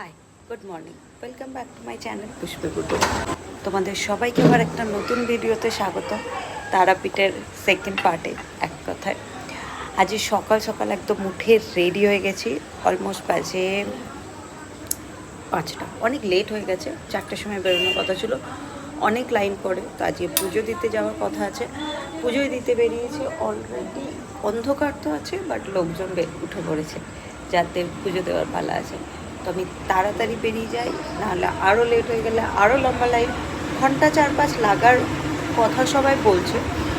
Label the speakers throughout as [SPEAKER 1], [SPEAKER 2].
[SPEAKER 1] Hi good morning welcome back to my channel Pushpe Guddu তোমাদের সবাইকে আবার একটা নতুন ভিডিওতে স্বাগত। তারাপীঠের সেকেন্ড পার্টে এক কথায়। আজ সকাল সকাল একদম উঠে রেডি হয়ে গেছি। অলমোস্ট বাজে পাঁচটা। অনেক লেট হয়ে গেছে, চারটের সময় বেরোনোর কথা ছিল। অনেক লাইন পড়ে, তো আজকে পুজো দিতে যাওয়ার কথা আছে। পুজোয় দিতে বেরিয়েছি অলরেডি অন্ধকার তো আছে বাট লোকজন উঠে পড়েছে। যাতে পুজো দেওয়ার পালা আছে। আমি তাড়াতাড়ি বেরিয়ে যাই, নাহলে আরও লেট হয়ে গেলে আরও লম্বা লাইন ঘণ্টা চার পাঁচ লাগার কথা সবাই বলছে।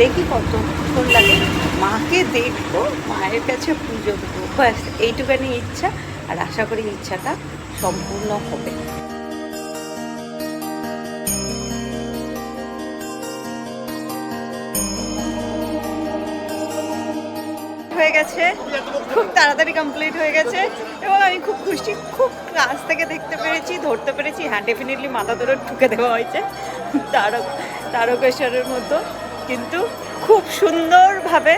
[SPEAKER 1] দেখি কতক্ষণ লাগে। মাকে দেখব, মায়ের কাছে পুজো দেবো। ব্যাস, এইটুখানি ইচ্ছা, আর আশা করি ইচ্ছাটা সম্পূর্ণ হবে। হয়ে গেছে। খুব তাড়াতাড়ি কমপ্লিট হয়ে গেছে এবং আমি খুব খুশি, খুব কাছ থেকে দেখতে পেরেছি, ধরতে পেরেছি। হ্যাঁ ডেফিনেটলি মাথা ধরে ঠুকে দেওয়া হয়েছে তারক, তারকেশ্বরের মতো। কিন্তু খুব সুন্দরভাবে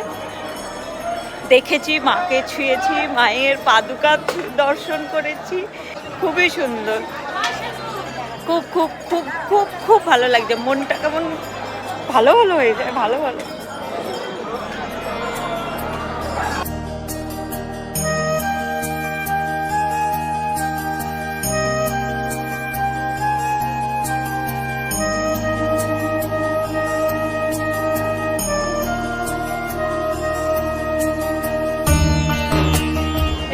[SPEAKER 1] দেখেছি, মাকে ছুঁয়েছি, মায়ের পাদুকা দর্শন করেছি। খুবই সুন্দর। খুব খুব খুব খুব খুব ভালো লাগছে। মনটা কেমন ভালো ভালো হয়ে যায়, ভালো ভালো।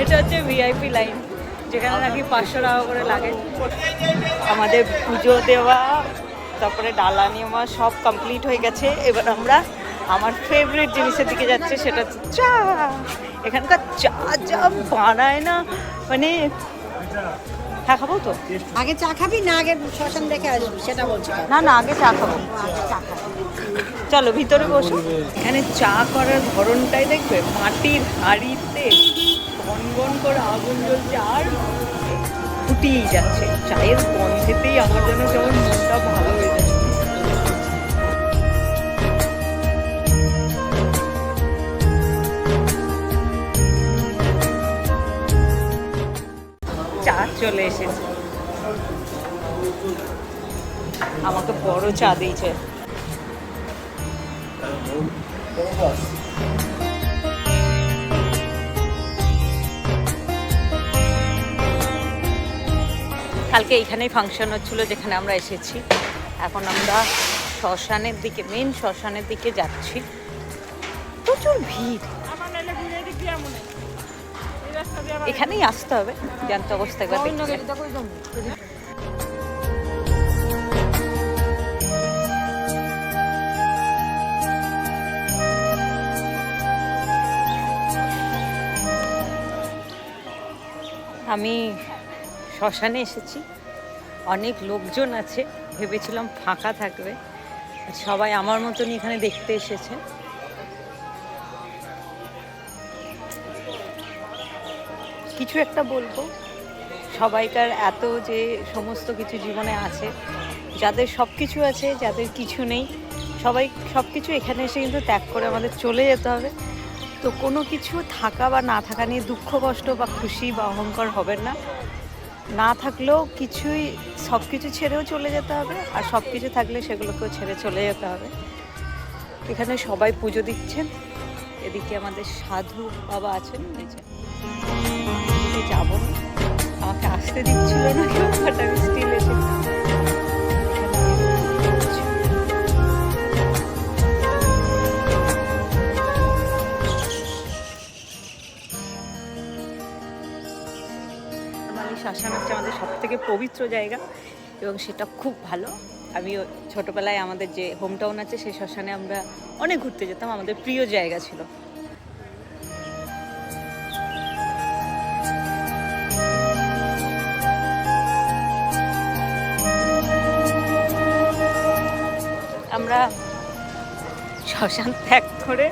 [SPEAKER 1] এটা হচ্ছে ভিআইপি লাইন যেখানে নাকি পাঁচশো টাকা করে লাগে। আমাদের পুজো দেওয়া তারপরে ডালা নেওয়া সব কমপ্লিট হয়ে গেছে। এবার আমরা আমার ফেভারিট জিনিসের দিকে যাচ্ছে সেটা হচ্ছে চা। এখানকার চা যা বানায় না মানে হ্যাঁ খাব তো?
[SPEAKER 2] আগে চা খাবি না আগে শ্মশান দেখে আসবি সেটা বলছি।
[SPEAKER 1] না না আগে চা খাব
[SPEAKER 2] চা খাবি।
[SPEAKER 1] চলো ভিতরে বসো। এখানে চা করার ধরনটাই দেখবে মাটির হাঁড়িতে গনগন করে আগুন জ্বলছে আর ফুটিয়েই যাচ্ছে। চায়ের গন্ধেতেই আমার জন্য কেমন মনটা ভালো হয়ে যাচ্ছে চা চলে এসেছে। আমাকে বড় চা দিয়েছে। কালকে এইখানেই ফাংশন হচ্ছিল যেখানে আমরা এসেছি। এখন আমরা শ্মশানের দিকে মেন শ্মশানের দিকে যাচ্ছি। প্রচুর ভিড়। এখানেই আসতে হবে। জ্যান্ত অবস্থা একবার আমি শ্মশানে এসেছি। অনেক লোকজন আছে, ভেবেছিলাম ফাঁকা থাকবে। সবাই আমার মতন এখানে দেখতে এসেছে। কিছু একটা বলব। সবাইকার এত যে সমস্ত কিছু জীবনে আছে, যাদের সব কিছু আছে, যাদের কিছু নেই, সবাই সব কিছু এখানে এসে কিন্তু ত্যাগ করে আমাদের চলে যেতে হবে। তো কোনো কিছু থাকা বা না থাকা নিয়ে দুঃখ, কষ্ট বা খুশি বা অহংকার হবে না। না থাকলেও কিছুই সব কিছু ছেড়েও চলে যেতে হবে আর সব কিছু থাকলে সেগুলোকেও ছেড়ে চলে যেতে হবে। এখানে সবাই পুজো দিচ্ছেন। এদিকে আমাদের সাধু বাবা আছেন যাব আমাকে আসতে দিচ্ছিল না কেউ সব থেকে পবিত্র জায়গা এবং সেটা খুব ভালো। আমি ছোটবেলায় আমাদের যে হোম টাউন আছে, সেই শ্মশানে আমরা অনেক ঘুরতে যেতাম, আমাদের প্রিয় জায়গা ছিল। আমরা শ্মশান ত্যাগ করে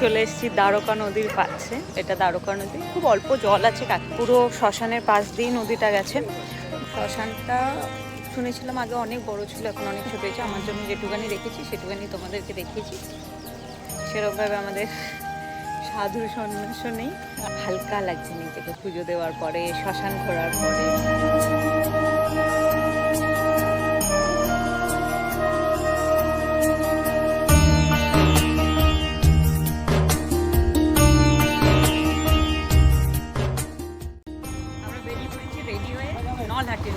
[SPEAKER 1] চলে এসেছি দ্বারকা নদীর কাছে। এটা দ্বারকা নদী। খুব অল্প জল আছে পুরো শ্মশানের পাশ দিয়ে নদীটা গেছে। শ্মশানটা শুনেছিলাম আগে অনেক বড় ছিল, এখন অনেক ছোট হয়েছে। আমার জন্য যেটুকানি দেখেছি সেটুকানি তোমাদেরকে দেখিয়েছি। সেরকমভাবে আমাদের সাধু সন্ন্যাস নেই। হালকা লাগছে নিজেকে পুজো দেওয়ার পরে, শ্মশান ঘোরার পরে।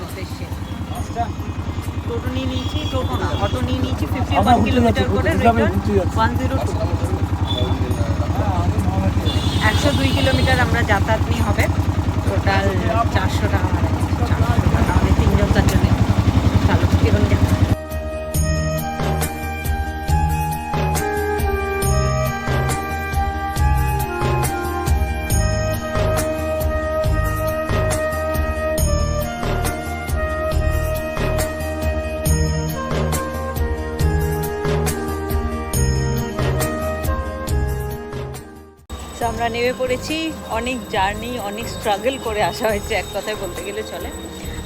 [SPEAKER 1] উদ্দেশ্যে টোটো নিয়ে নিয়েছি টোটো না অটো নিয়ে নিয়েছি ফিফটি ওয়ান কিলোমিটার করে রিটার্ন ওয়ান জিরো টু একশো দুই কিলোমিটার আমরা যাতায়াত নিয়ে হবে টোটাল চারশো টাকা। আমরা নেমে পড়েছি। অনেক জার্নি, অনেক স্ট্রাগল করে আসা হয়েছে এক কথায় বলতে গেলে চলে।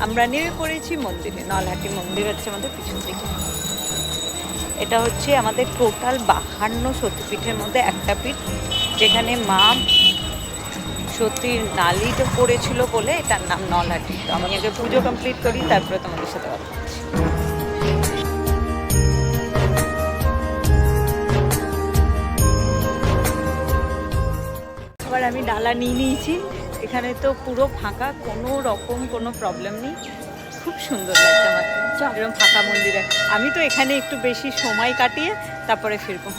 [SPEAKER 1] আমরা নেমে পড়েছি মন্দিরে, নলহাটি মন্দির হচ্ছে আমাদের পিছন দিকে। এটা হচ্ছে আমাদের টোটাল বাহান্ন সতীপীঠের মধ্যে একটা পীঠ, যেখানে মা সতীর নালিটা পড়েছিল বলে এটার নাম নলহাটি। তো আমি আগে পুজো কমপ্লিট করি, তারপরে তোমাদের সাথে কথা বলছি। আমি ডালা নিয়ে নিয়েছি। এখানে তো পুরো ফাঁকা, কোনো রকম কোনো প্রবলেম নেই। খুব সুন্দর লাগছে আমার। এরকম ফাঁকা মন্দিরে। আমি তো এখানে একটু বেশি সময় কাটিয়ে তারপরে ফিরবো।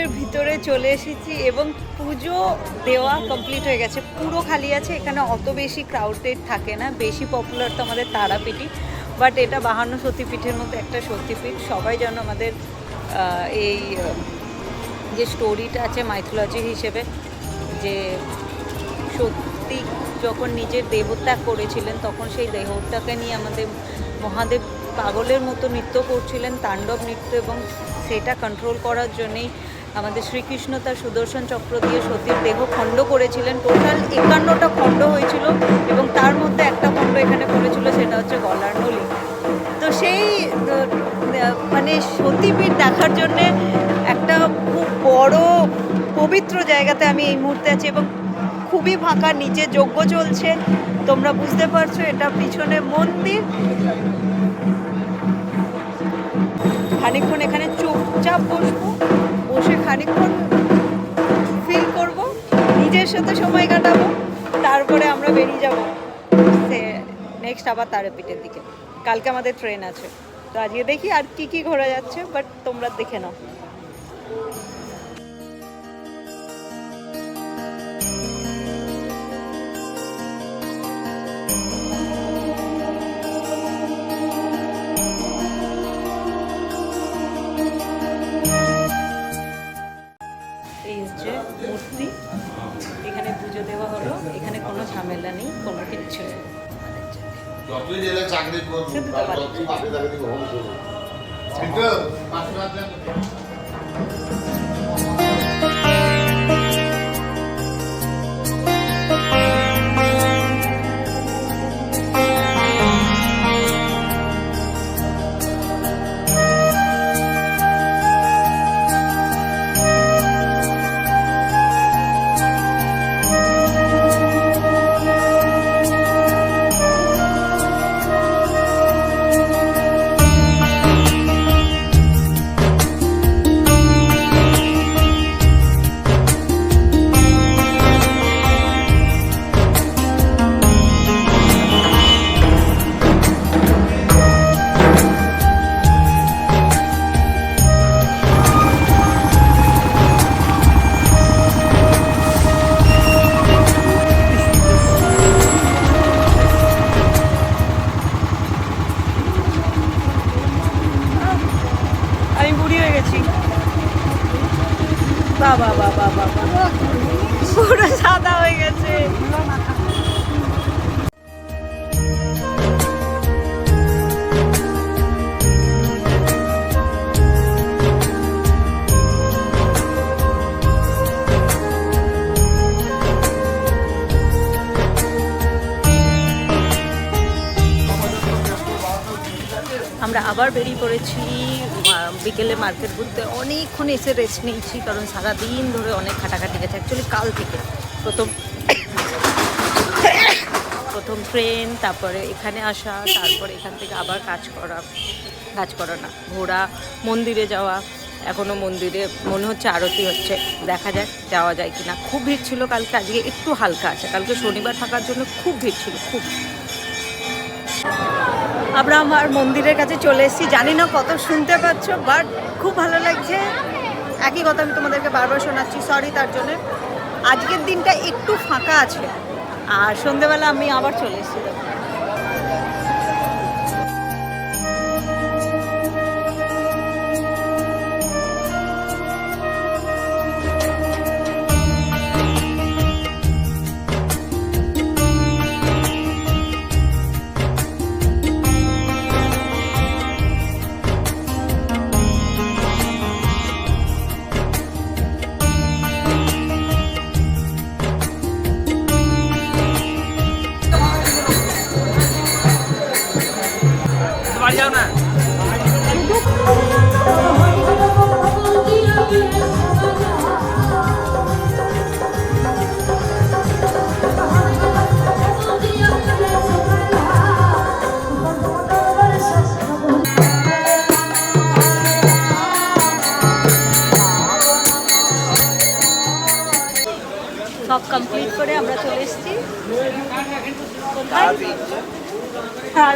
[SPEAKER 1] মন্দিরের ভিতরে চলে এসেছি এবং পুজো দেওয়া কমপ্লিট হয়ে গেছে। পুরো খালি আছে, এখানে অত বেশি ক্রাউডেড থাকে না, বেশি পপুলার তো আমাদের তারাপীঠই। বাট এটা বাহান্ন সতীপীঠের মধ্যে একটা সতীপীঠ। সবাই যেন আমাদের এই যে স্টোরিটা আছে মাইথোলজি হিসেবে, যে সত্যি যখন নিজের দেহত্যাগ করেছিলেন, তখন সেই দেহত্যাগকে নিয়ে আমাদের মহাদেব পাগলের মতো নৃত্য করছিলেন, তাণ্ডব নৃত্য এবং সেটা কন্ট্রোল করার জন্যেই আমাদের শ্রীকৃষ্ণ তার সুদর্শন চক্র দিয়ে সতীর দেহ খণ্ড করেছিলেন। টোটাল একান্নটা খণ্ড হয়েছিল এবং তার মধ্যে একটা খণ্ড এখানে পড়েছিল, সেটা হচ্ছে গলার নলি। তো সেই মানে সতীপীঠ দেখার জন্যে একটা খুব বড় পবিত্র জায়গাতে আমি এই মুহূর্তে আছি এবং খুবই ফাঁকা, নিচে যজ্ঞ চলছে। তোমরা বুঝতে পারছ, এটা পিছনে মন্দির। খানিক্ষণ এখানে চুপচাপ বসবো। বসে খানিকক্ষণ ফিল করব, নিজের সাথে সময় কাটাবো, তারপরে আমরা বেরিয়ে যাব সে নেক্সট আবার তারাপীঠের দিকে। কালকে আমাদের ট্রেন আছে। তো আজকে দেখি আর কি কি ঘোরা যাচ্ছে বাট তোমরা দেখে নাও।
[SPEAKER 3] চাকরি করুন
[SPEAKER 1] শুধু
[SPEAKER 3] তার
[SPEAKER 1] তো
[SPEAKER 3] যতই মাঠে থাকে তুমি
[SPEAKER 1] বাবা বাবা বাবা পুরো সাদা হয়ে গেছে। আমরা আবার বেরিয়ে পড়েছি। বিকেলে মার্কেট ঘুরতে অনেকক্ষণ এসে রেস্ট নিয়েছি, কারণ সারাদিন ধরে অনেক খাটাখাটি গেছে অ্যাকচুয়ালি কাল থেকে। প্রথম প্রথম ট্রেন তারপরে এখানে আসা, তারপরে এখান থেকে আবার কাজ করা কাজ করা না, ঘোরা, মন্দিরে যাওয়া। এখনও মন্দিরে মনে হচ্ছে আরতি হচ্ছে, দেখা যাক যাওয়া যায় কিনা। খুব ভিড় ছিল কালকে, আজকে একটু হালকা আছে, কালকে শনিবার থাকার জন্য খুব ভিড় ছিল, খুব। আমরা আমার মন্দিরের কাছে চলে এসেছি। জানি না কত শুনতে পাচ্ছ বাট খুব ভালো লাগছে। একই কথা আমি তোমাদেরকে বারবার শোনাচ্ছি সরি তার জন্য। আজকের দিনটা একটু ফাঁকা আছে। আর সন্ধেবেলা আমি আবার চলে এসেছি।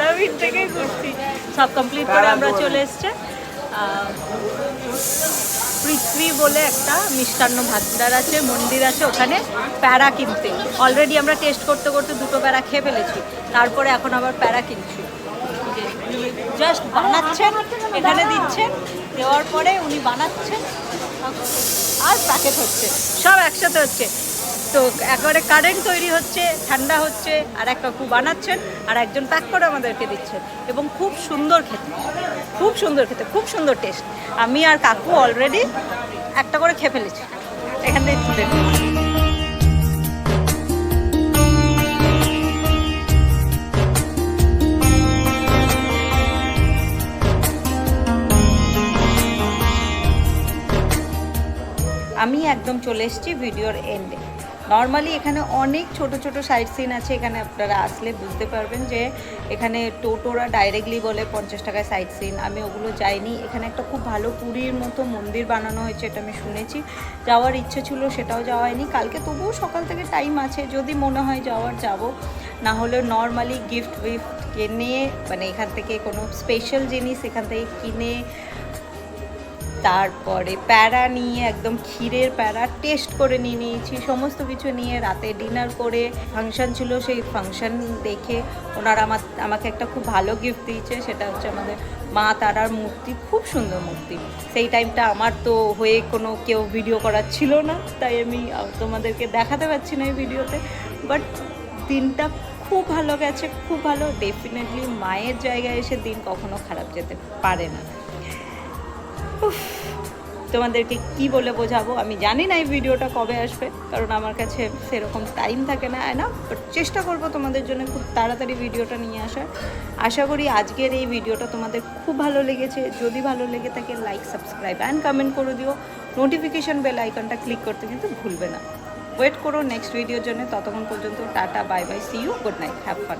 [SPEAKER 1] তারাপীঠ থেকে ঘুরছি। সব কমপ্লিট করে আমরা চলে এসছে। পৃথ্বী বলে একটা মিষ্টান্ন ভান্ডার আছে মন্দির আছে ওখানে প্যারা কিনতে। অলরেডি আমরা টেস্ট করতে করতে দুটো প্যারা খেয়ে ফেলেছি। তারপরে এখন আবার প্যারা কিনছি। জাস্ট বানাচ্ছেন এখানে দিচ্ছেন দেওয়ার পরে উনি বানাচ্ছেন আর প্যাকেট হচ্ছে। সব একসাথে হচ্ছে। তো একেবারে কারেন্ট তৈরি হচ্ছে, ঠান্ডা হচ্ছে, আর এক কাকু বানাচ্ছেন, আর একজন প্যাক করে আমাদেরকে দিচ্ছেন। এবং খুব সুন্দর খেতে, খুব সুন্দর খেতে, খুব সুন্দর টেস্ট আমি আর কাকু অলরেডি একটা করে খেয়ে ফেলেছি। এখান থেকে আমি একদম চলে এসেছি ভিডিওর এন্ডে নর্মালি এখানে অনেক ছোট ছোট সাইড সিন আছে, এখানে আপনারা আসলে বুঝতে পারবেন যে এখানে টোটোরা ডাইরেক্টলি বলে পঞ্চাশ টাকায় সাইড সিন আমি ওগুলো যাইনি। এখানে একটা খুব ভালো পুরীর মতো মন্দির বানানো হয়েছে, এটা আমি শুনেছি। যাওয়ার ইচ্ছে ছিল, সেটাও যাওয়া হয়নি। কালকে তবুও সকাল থেকে টাইম আছে, যদি মনে হয় যাওয়ার, যাব। না হলে নর্মালি গিফট উইফট কিনে মানে এখান থেকে কোনো স্পেশাল জিনিস এখান থেকে কিনে তারপরে প্যারা নিয়ে, একদম ক্ষীরের প্যারা টেস্ট করে নিয়ে নিয়েছি, সমস্ত কিছু নিয়ে রাতে ডিনার করে। ফাংশন ছিল সেই ফাংশন দেখে ওনারা আমার, আমাকে একটা খুব ভালো গিফট দিয়েছে, সেটা হচ্ছে আমাদের মা তারার মূর্তি, খুব সুন্দর মূর্তি। সেই টাইমটা আমার তো হয়ে কোনো কেউ ভিডিও করার ছিল না, তাই আমি তোমাদেরকে দেখাতে পারছি না এই ভিডিওতে বাট দিনটা খুব ভালো গেছে, খুব ভালো। ডেফিনেটলি মায়ের জায়গায় এসে দিন কখনো খারাপ যেতে পারে না। তোমাদেরকে কি বলে বোঝাবো? আমি জানি না এই ভিডিওটা কবে আসবে, কারণ আমার কাছে সেরকম টাইম থাকে না না বাট চেষ্টা করব তোমাদের জন্য খুব তাড়াতাড়ি ভিডিওটা নিয়ে আসার। আশা করি আজকের এই ভিডিওটা তোমাদের খুব ভালো লেগেছে। যদি ভালো লেগে থাকে লাইক সাবস্ক্রাইব অ্যান্ড কমেন্ট করে দিও। নোটিফিকেশন বেল আইকনটা ক্লিক করতে কিন্তু ভুলবে না। ওয়েট করো নেক্সট ভিডিওর জন্য। ততক্ষণ পর্যন্ত tata bye bye see you good night have fun